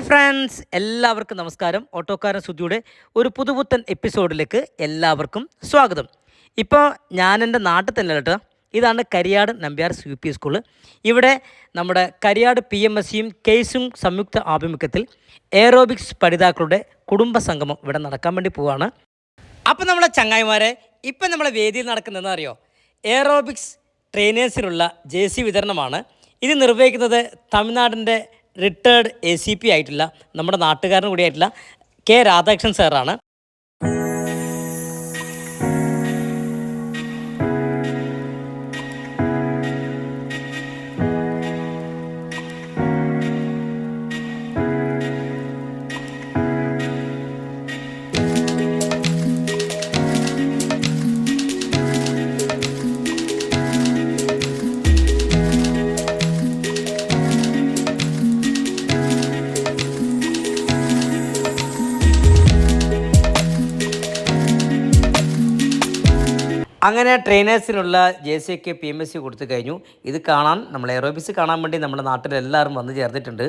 Hi friends എല്ലാവർക്കും നമസ്കാരം. ഓട്ടോക്കാരൻ സുധിയുടെ ഒരു പുതുപുത്തൻ എപ്പിസോഡിലേക്ക് എല്ലാവർക്കും സ്വാഗതം. ഇപ്പോൾ ഞാൻ എന്റെ നാട്ടിൽ തന്നെ കേട്ടോ. ഇതാണ് Kariyad Nambiar U P school. ഇവിടെ നമ്മുടെ കരിയാട് പി എം എസ് സിയും കേസും സംയുക്ത ആഭിമുഖ്യത്തിൽ എയറോബിക്സ് പഠിതാക്കളുടെ കുടുംബ സംഗമം ഇവിടെ നടക്കാൻ വേണ്ടി പോവാണ്. അപ്പം നമ്മളെ ചങ്ങായിമാരെ ഇപ്പം നമ്മളെ വേദിയിൽ നടക്കുന്നതെന്ന് അറിയോ? എയറോബിക്സ് ട്രെയിനേഴ്സിനുള്ള ജേഴ്സി വിതരണമാണ്. ഇത് നിർവഹിക്കുന്നത് തമിഴ്നാടിന്റെ റിട്ടയർഡ് എ സി പി ആയിട്ടുള്ള നമ്മുടെ നാട്ടുകാരൻ കൂടിയായിട്ടുള്ള കെ രാധാകൃഷ്ണൻ സാറാണ്. അങ്ങനെ ട്രെയിനേഴ്സിനുള്ള ജെ സി ഒക്കെ പി എം എസ് സി കൊടുത്തു കഴിഞ്ഞു. ഇത് കാണാൻ നമ്മൾ എയറോബിക്സ് കാണാൻ വേണ്ടി നമ്മുടെ നാട്ടിലെല്ലാവരും വന്നു ചേർന്നിട്ടുണ്ട്.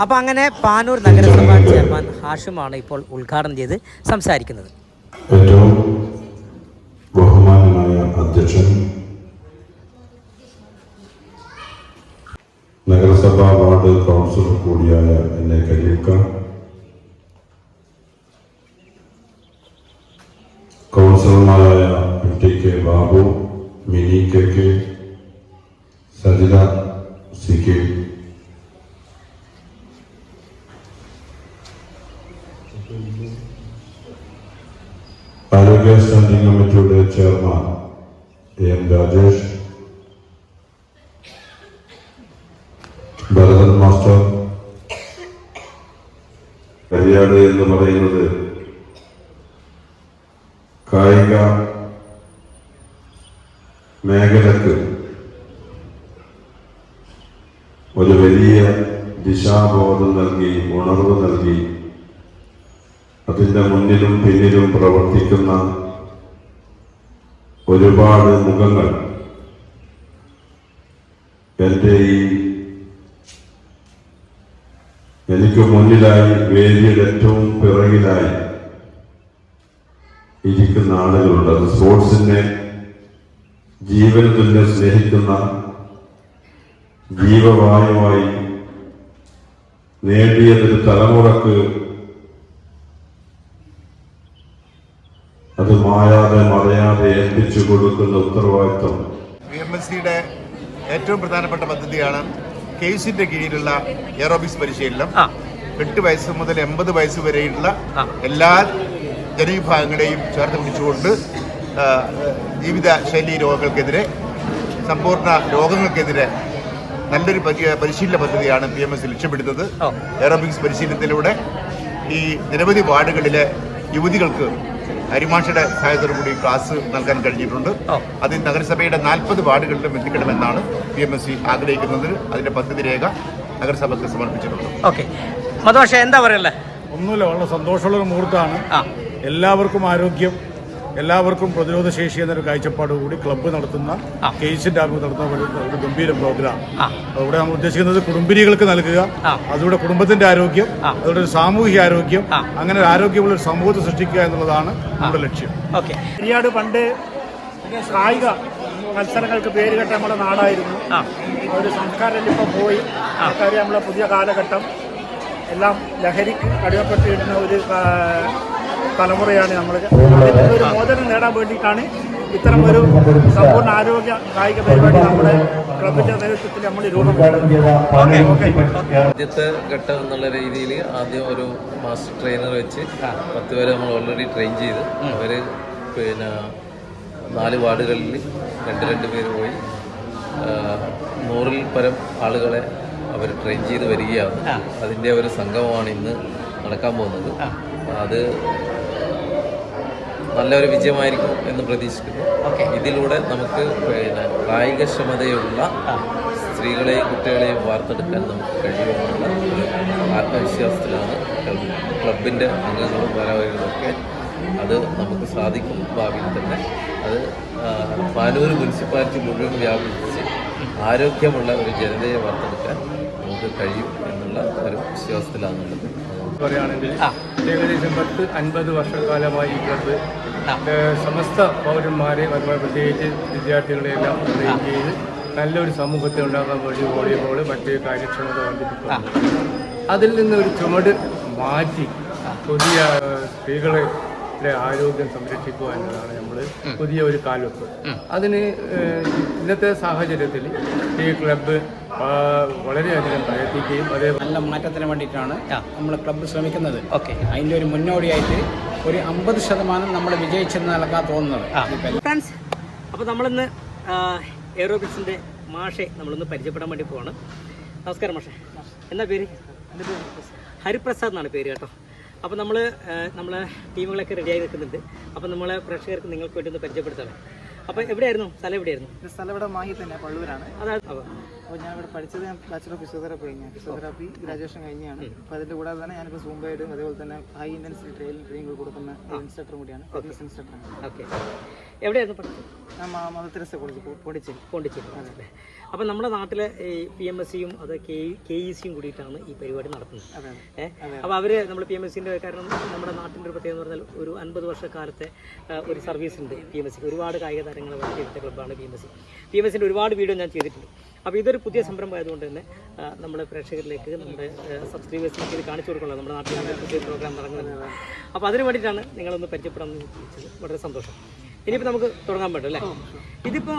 അപ്പോൾ അങ്ങനെ പാനൂർ നഗരസഭ ചെയർമാൻ ഹാഷുമാണ് ഇപ്പോൾ ഉദ്ഘാടനം ചെയ്ത് സംസാരിക്കുന്നത്. ഏറ്റവും ബഹുമാനനായ അധ്യക്ഷൻ നഗരസഭാ വാർഡ് കൗൺസിലർ കൂടിയായ എന്നെ കരീക്ക കൗൺസിലർമാരായ T K Babu Mini K K Sajitha C K ആരോഗ്യ കമ്മിറ്റിയുടെ chairman A Rajesh Bharathan master Kariyad എന്ന് പറയുന്നത് കായിക മേഖലക്ക് ഒരു വലിയ ദിശാബോധം നൽകി ഉണർവ് നൽകി അതിന്റെ മുന്നിലും പിന്നിലും പ്രവർത്തിക്കുന്ന ഒരുപാട് മുഖങ്ങൾ. എന്റെ ഈ എനിക്ക് മുന്നിലായി വേദിയുടെ ഏറ്റവും പിറകിലായി ഇരിക്കുന്ന ആളുകളുണ്ട്. അത് സ്പോർട്സിനെ ജീവൻ തന്നെ സ്നേഹിക്കുന്ന ജീവവായുവായി നേടിയതൊരു തലമുറയ്ക്ക് അത് മായാതെ മറയാതെ ഏൽപ്പിച്ചു കൊടുക്കുന്ന ഉത്തരവാദിത്വം പി എം എസ് സിയുടെ ഏറ്റവും പ്രധാനപ്പെട്ട പദ്ധതിയാണ് കേസിന്റെ കീഴിലുള്ള എയറോബിക്സ് പരിശീലനം എട്ട് വയസ്സ് മുതൽ എൺപത് വയസ്സ് വരെയുള്ള. എല്ലാ ജനവിഭാഗങ്ങളെയും ചേർത്ത് പിടിച്ചുകൊണ്ട് ജീവിതശൈലി ജീവിത ശൈലി രോഗങ്ങൾക്കെതിരെ സമ്പൂർണ രോഗങ്ങൾക്കെതിരെ നല്ലൊരു പരിശീലന പദ്ധതിയാണ് പി എം എസ് ലക്ഷ്യമിടുന്നത്. എയറോബിക്സ് പരിശീലനത്തിലൂടെ ഈ നിരവധി വാർഡുകളിലെ യുവതികൾക്ക് അരിമാഷയുടെ സഹായത്തോടു കൂടി ക്ലാസ് നൽകാൻ കഴിഞ്ഞിട്ടുണ്ട്. അത് നഗരസഭയുടെ നാൽപ്പത് വാർഡുകളിലും എത്തിക്കണമെന്നാണ് പി എം എസ് സി ആഗ്രഹിക്കുന്നത് അതിന്റെ പദ്ധതി രേഖ നഗരസഭയ്ക്ക് സമർപ്പിച്ചിട്ടുണ്ട് ഓക്കെ മധുഭാഷ എന്താ പറയല്ലേ? ഒന്നുമില്ല വളരെ സന്തോഷമുള്ള ഒരു മുഹൂർത്തമാണ്. ആ. എല്ലാവർക്കും ആരോഗ്യം എല്ലാവർക്കും പ്രതിരോധ ശേഷി എന്നൊരു കാഴ്ചപ്പാട് കൂടി ക്ലബ്ബ് നടത്തുന്ന. കേസിന്റെ ആഭിമുഖ്യം നടത്തുന്ന ഒരു ഗംഭീര പ്രോഗ്രാം അവിടെ നമ്മൾ ഉദ്ദേശിക്കുന്നത് കുടുംബിനികൾക്ക് നൽകുക. അതിലൂടെ കുടുംബത്തിന്റെ ആരോഗ്യം. അതിലൂടെ ഒരു സാമൂഹിക ആരോഗ്യം അങ്ങനെ ഒരു ആരോഗ്യമുള്ള ഒരു സമൂഹത്തെ സൃഷ്ടിക്കുക എന്നുള്ളതാണ് നമ്മുടെ ലക്ഷ്യം. ഓക്കെ. പെരിയാട് പണ്ട് കായിക മത്സരങ്ങൾക്ക് പേര് കേട്ട നമ്മുടെ നാടായിരുന്നു. ഒരു സംസ്കാരം ഇപ്പോൾ പോയി ആൾക്കാർ നമ്മളെ പുതിയ കാലഘട്ടം എല്ലാം ലഹരിക്ക് അടിമപ്പെട്ടിരുന്ന ഒരു തലമുറയാണ് നമ്മൾ ഒരു മോചനം നേടാൻ വേണ്ടിയിട്ടാണ് ഇത്തരം ഒരു സമ്പൂർണ ആരോഗ്യ കായിക പരിപാടി നമ്മുടെ ക്ലബിന്റെ നേതൃത്വത്തിൽ നമ്മൾ ആദ്യത്തെ ഘട്ടം എന്നുള്ള രീതിയിൽ ആദ്യം ഒരു മാസ്റ്റർ ട്രെയിനർ വെച്ച് പത്ത് പേരെ നമ്മൾ ഓൾറെഡി ട്രെയിൻ ചെയ്ത്. അവർ പിന്നെ നാല് വാർഡുകളിൽ രണ്ട് രണ്ട് പേര് പോയി നൂറിൽ പരം ആളുകളെ അവർ ട്രെയിൻ ചെയ്ത് വരികയാണ്. അതിന്റെ ഒരു സംഗമമാണ് ഇന്ന് നടക്കാൻ പോകുന്നത്. അത് നല്ലൊരു വിജയമായിരിക്കും എന്ന് പ്രതീക്ഷിക്കുന്നു. ഇതിലൂടെ നമുക്ക് പിന്നെ കായികക്ഷമതയുള്ള സ്ത്രീകളെയും കുട്ടികളെയും വാർത്തെടുക്കാൻ നമുക്ക് കഴിയുമെന്നുള്ള ആത്മവിശ്വാസത്തിലാണ് ക്ലബ്. ക്ലബിന്റെ അംഗങ്ങളും വരവുകളൊക്കെ അത് നമുക്ക് സാധിക്കും ഭാവിയിൽ തന്നെ. അത് പാനൂർ മുനിസിപ്പാലിറ്റി മുഴുവൻ വ്യാപിച്ച് ആരോഗ്യമുള്ള ഒരു ജനതയെ വാർത്തെടുക്കാൻ നമുക്ക് കഴിയും എന്നുള്ള ഒരു വിശ്വാസത്തിലാണുള്ളത്. ഉള്ളത് പറയുകയാണെങ്കിൽ ഏകദേശം പത്ത് അൻപത് വർഷക്കാലമായി ക്ലബ്ബ് സമസ്ത പൗരന്മാരെ പ്രത്യേകിച്ച് വിദ്യാർത്ഥികളെയെല്ലാം ചെയ്ത് നല്ലൊരു സമൂഹത്തെ ഉണ്ടാക്കാൻ വേണ്ടി വോളിബോൾ മറ്റേ കാര്യക്ഷമത വർദ്ധിപ്പിക്കുക അതിൽ നിന്ന് ഒരു ചുമട് മാറ്റി പുതിയ സ്ത്രീകളെ ടെ ആരോഗ്യം സംരക്ഷിക്കുക എന്നതാണ് നമ്മൾ പുതിയ ഒരു കാൽവെപ്പ് അതിന് ഇന്നത്തെ സാഹചര്യത്തിൽ ഈ ക്ലബ്ബ് വളരെയധികം പ്രയത്നിക്കുകയും അതേ നല്ല മാറ്റത്തിന് വേണ്ടിയിട്ടാണ് നമ്മൾ ക്ലബ്ബ് ശ്രമിക്കുന്നത്. ഓക്കെ. അതിന്റെ ഒരു മുന്നോടിയായിട്ട് ഒരു അമ്പത് ശതമാനം നമ്മൾ വിജയിച്ചെന്ന് നൽകാൻ തോന്നുന്നത്. ഫ്രണ്ട്സ് അപ്പോൾ നമ്മളിന്ന് എയറോബിക്സിന്റെ മാഷെ നമ്മളൊന്ന് പരിചയപ്പെടാൻ വേണ്ടി പോവാണ്. നമസ്കാരം മാഷെ. എന്താ പേര്? ഹരിപ്രസാദ് എന്നാണ് പേര് കേട്ടോ. അപ്പോൾ നമ്മൾ നമ്മളെ ടീമുകളൊക്കെ റെഡിയായി നിൽക്കുന്നുണ്ട്. അപ്പോൾ നമ്മളെ പ്രേക്ഷകർക്ക് നിങ്ങൾക്ക് വേണ്ടി ഒന്ന് പരിചയപ്പെടുത്തണം അപ്പോൾ എവിടെയായിരുന്നു? സ്ഥലം എവിടെയായിരുന്നു? ഇത് സ്ഥലം ഇവിടെ മാഹി തന്നെ പള്ളൂരാണ്. അതായത് അപ്പോൾ അപ്പോൾ ഞാൻ ഇവിടെ പഠിച്ചത് ഞാൻ ബാച്ചിലർ ഓഫ് ഫിസിയോതെറാപ്പി കഴിഞ്ഞാൽ ഫിസിയോതെറാപ്പി ഗ്രാജുവേഷൻ കഴിഞ്ഞാണ്. അപ്പോൾ അതിന്റെ കൂടാതെ തന്നെ ഞാനിപ്പോൾ സൂംബൈഡും അതേപോലെ തന്നെ ഹൈ ഇന്റൻസിറ്റി ട്രെയിനിങ് ട്രെയിനിങ് കൊടുക്കുന്ന ഇൻസ്ട്രക്ടർ കൂടിയാണ്. ഫിറ്റ്നസ് ഇൻസ്ട്രക്ടറാണ് ഓക്കെ എവിടെയായിരുന്നു പഠിച്ചത്? ഞാൻ മാ- Mother Teresa college Pondicherry Pondicherry അല്ലേ അപ്പോൾ നമ്മുടെ നാട്ടിലെ ഈ പി എം എസ് സിയും അത് കെ കെ ഇ സിയും കൂടിയിട്ടാണ് ഈ പരിപാടി നടത്തുന്നത്. ഏഹ് അപ്പോൾ അവർ നമ്മൾ പി എം എസ് സിന്റെ കാരണം നമ്മുടെ നാട്ടിന്റെ ഒരു പ്രത്യേകത എന്ന് പറഞ്ഞാൽ ഒരു അൻപത് വർഷക്കാലത്തെ ഒരു സർവീസ് ഉണ്ട് പി എം എസ് സി ഒരുപാട് കായിക താരങ്ങളെ വളർത്തിയെടുത്ത ക്ലബ്ബാണ് P M S C. P M S സിന്റെ ഒരുപാട് വീഡിയോ ഞാൻ ചെയ്തിട്ടുണ്ട്. അപ്പോൾ ഇതൊരു പുതിയ സംരംഭം ആയതുകൊണ്ട് തന്നെ നമ്മുടെ പ്രേക്ഷകരിലേക്ക് നമ്മുടെ സബ്സ്ക്രൈബേഴ്സിലേക്ക് ഇത് കാണിച്ചു കൊടുക്കണം നമ്മുടെ നാട്ടിലെ പുതിയ പ്രോഗ്രാം നടക്കുന്നത് അപ്പോൾ അതിന് വേണ്ടിയിട്ടാണ് നിങ്ങളൊന്ന് പരിചയപ്പെടാൻ ചോദിച്ചത് വളരെ സന്തോഷം. ഇനിയിപ്പോൾ നമുക്ക് തുടങ്ങാൻ പറ്റും അല്ലേ? ഇതിപ്പോ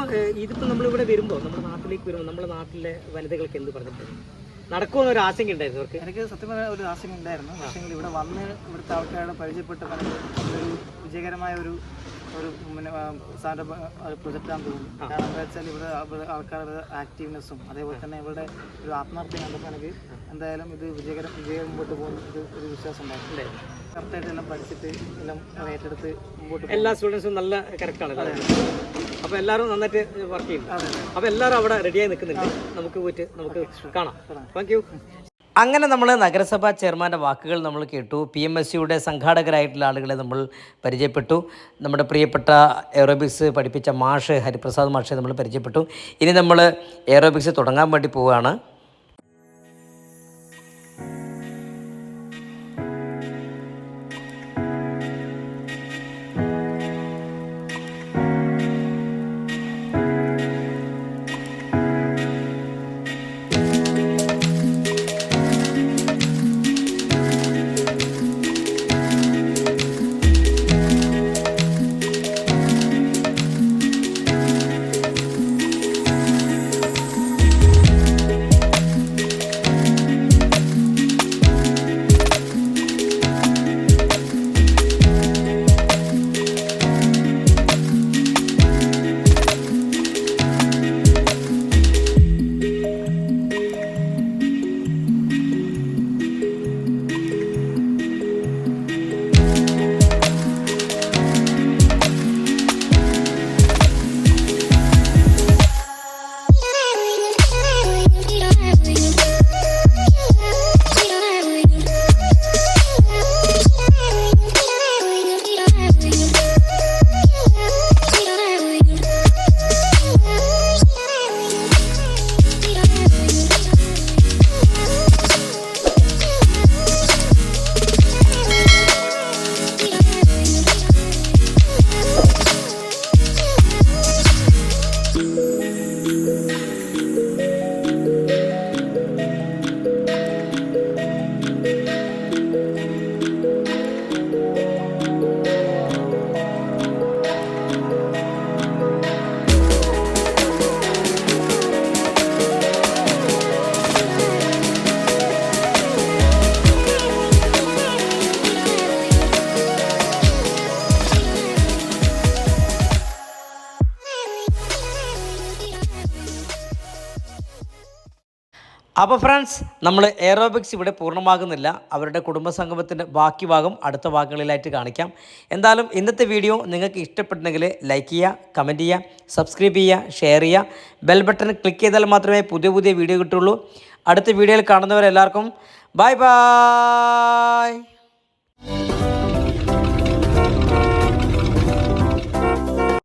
ഇതിപ്പോൾ നമ്മളിവിടെ വരുമ്പോൾ നമ്മുടെ നാട്ടിലേക്ക് വരുമ്പോൾ നമ്മുടെ നാട്ടിലെ വനിതകൾക്ക് എന്ത് പറഞ്ഞിട്ടുണ്ട്? നടക്കുമെന്ന് ഒരു ആശങ്ക ഉണ്ടായിരുന്നു അവർക്ക്. എനിക്ക് സത്യം പറഞ്ഞാൽ ഒരു ആശങ്ക ഉണ്ടായിരുന്നു. പക്ഷേ ഇവിടെ വന്ന് ഇവിടുത്തെ ആൾക്കാരുടെ പരിചയപ്പെട്ടപ്പോൾ ഒരു വിജയകരമായ ഒരു ഒരു പിന്നെ സാറിന്റെ പ്രൊജക്റ്റാന്ന് തോന്നുന്നു. കാരണം എന്താ വെച്ചാൽ ഇവിടെ ആൾക്കാരുടെ ആക്റ്റീവ്നെസ്സും അതേപോലെ തന്നെ ഇവിടെ ഒരു ആത്മാർത്ഥ്യം കണ്ടപ്പോൾ എനിക്ക് എന്തായാലും ഇത് വിജയകരം വിജയം മുമ്പോട്ട് പോകുന്ന ഒരു ഒരു വിശ്വാസം ഉണ്ടായിരുന്നു കറക്റ്റായിട്ട് എല്ലാം പഠിച്ചിട്ട് എല്ലാം ഏറ്റെടുത്ത് മുമ്പോട്ട് എല്ലാ സ്റ്റുഡൻസും നല്ല കറക്റ്റാണ് അപ്പോൾ എല്ലാവരും നന്നായിട്ട് വർക്ക് ചെയ്യും അപ്പോൾ എല്ലാവരും അവിടെ റെഡിയായി നിൽക്കുന്നുണ്ട്. നമുക്ക് പോയിട്ട് നമുക്ക് കാണാം. താങ്ക് യു അങ്ങനെ നമ്മൾ നഗരസഭാ ചെയർമാന്റെ വാക്കുകൾ നമ്മൾ കേട്ടു. പി എം എസ് സിയുടെ സംഘാടകരായിട്ടുള്ള ആളുകളെ നമ്മൾ പരിചയപ്പെട്ടു. നമ്മുടെ പ്രിയപ്പെട്ട എയറോബിക്സ് പഠിപ്പിച്ച മാഷ് ഹരിപ്രസാദ് മാഷെ നമ്മൾ പരിചയപ്പെട്ടു. ഇനി നമ്മൾ എയറോബിക്സ് തുടങ്ങാൻ വേണ്ടി പോവുകയാണ്. അപ്പോൾ ഫ്രണ്ട്സ് നമ്മൾ എയറോബിക്സ് ഇവിടെ പൂർണമാകുന്നില്ല. അവരുടെ കുടുംബസംഗമത്തിന്റെ ബാക്കി ഭാഗം അടുത്ത ഭാഗങ്ങളിലായിട്ട് കാണിക്കാം. എന്തായാലും ഇന്നത്തെ വീഡിയോ നിങ്ങൾക്ക് ഇഷ്ടപ്പെട്ടെങ്കിൽ ലൈക്ക് ചെയ്യുക കമന്റ് ചെയ്യുക സബ്സ്ക്രൈബ് ചെയ്യുക ഷെയർ ചെയ്യുക. ബെൽ ബട്ടൺ ക്ലിക്ക് ചെയ്താൽ മാത്രമേ പുതിയ പുതിയ വീഡിയോ കിട്ടുള്ളൂ അടുത്ത വീഡിയോയിൽ കാണുന്നവരെല്ലാവർക്കും ബൈ ബൈ